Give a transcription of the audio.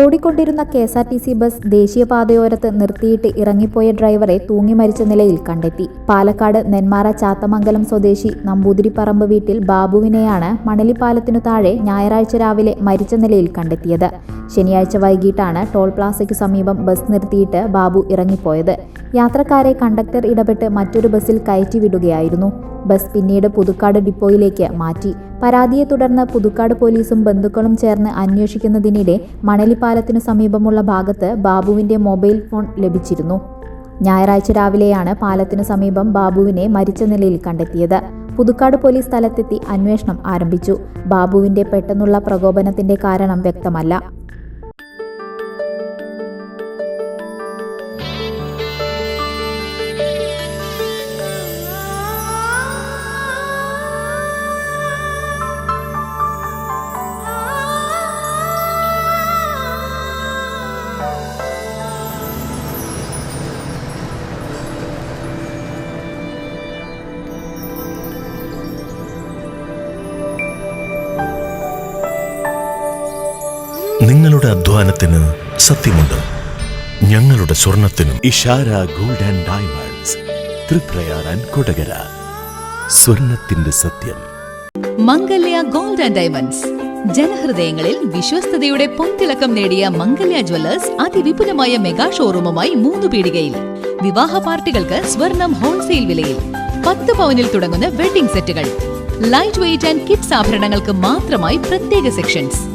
ഓടിക്കൊണ്ടിരുന്ന K S R T C bus ദേശീയപാതയോരത്ത് നിർത്തിയിട്ട് ഇറങ്ങിപ്പോയ ഡ്രൈവറെ തൂങ്ങി മരിച്ച നിലയിൽ കണ്ടെത്തി. പാലക്കാട് നെന്മാറ ചാത്തമംഗലം സ്വദേശി നമ്പൂതിരിപ്പറമ്പ് വീട്ടിൽ ബാബുവിനെയാണ് മണലിപ്പാലത്തിനു താഴെ ഞായറാഴ്ച രാവിലെ മരിച്ച നിലയിൽ കണ്ടെത്തിയത്. ശനിയാഴ്ച വൈകിട്ടാണ് ടോൾ പ്ലാസയ്ക്ക് സമീപം ബസ് നിർത്തിയിട്ട് ബാബു ഇറങ്ങിപ്പോയത്. യാത്രക്കാരെ കണ്ടക്ടർ ഇടപെട്ട് മറ്റൊരു ബസ്സിൽ കയറ്റി വിടുകയായിരുന്നു ബസ് പിന്നീട് പുതുക്കാട് ഡിപ്പോയിലേക്ക് മാറ്റി. പരാതിയെ തുടർന്ന് പുതുക്കാട് പോലീസും ബന്ധുക്കളും ചേർന്ന് അന്വേഷിക്കുന്നതിനിടെ മണലിപ്പാലത്തിനു സമീപമുള്ള ഭാഗത്ത് ബാബുവിന്റെ മൊബൈൽ ഫോൺ ലഭിച്ചിരുന്നു. ഞായറാഴ്ച രാവിലെയാണ് പാലത്തിനു സമീപം ബാബുവിനെ മരിച്ച നിലയിൽ കണ്ടെത്തിയത്. പുതുക്കാട് പോലീസ് സ്ഥലത്തെത്തി അന്വേഷണം ആരംഭിച്ചു. ബാബുവിന്റെ പെട്ടെന്നുള്ള പ്രകോപനത്തിന്റെ കാരണം വ്യക്തമല്ല. നിങ്ങളുടെ അധ്വാനത്തിന് സത്യമുണ്ട്. ഞങ്ങളുടെ സ്വർണത്തിനും Ishara gold and diamonds Triprayar and Kodakara. സ്വർണത്തിന്റെ സത്യം. Mangalya gold and diamonds. ജനഹൃദയങ്ങളിൽ വിശ്വസ്തയുടെ പൊൻതിളക്കം നേടിയ മംഗല്യ ജ്വല്ലേഴ്സ് അതിവിപുലമായ മെഗാ ഷോറൂമുമായി മൂന്ന് പീടികയിൽ. വിവാഹ പാർട്ടികൾക്ക് സ്വർണം ഹോൾസെയിൽ വിലയിൽ. പത്ത് പവനിൽ തുടങ്ങുന്ന വെഡിംഗ് സെറ്റുകൾ. ലൈറ്റ് വെയിറ്റ് ആൻഡ് കിഡ്സ് ആഭരണങ്ങൾക്ക് മാത്രമായി പ്രത്യേക സെക്ഷൻസ്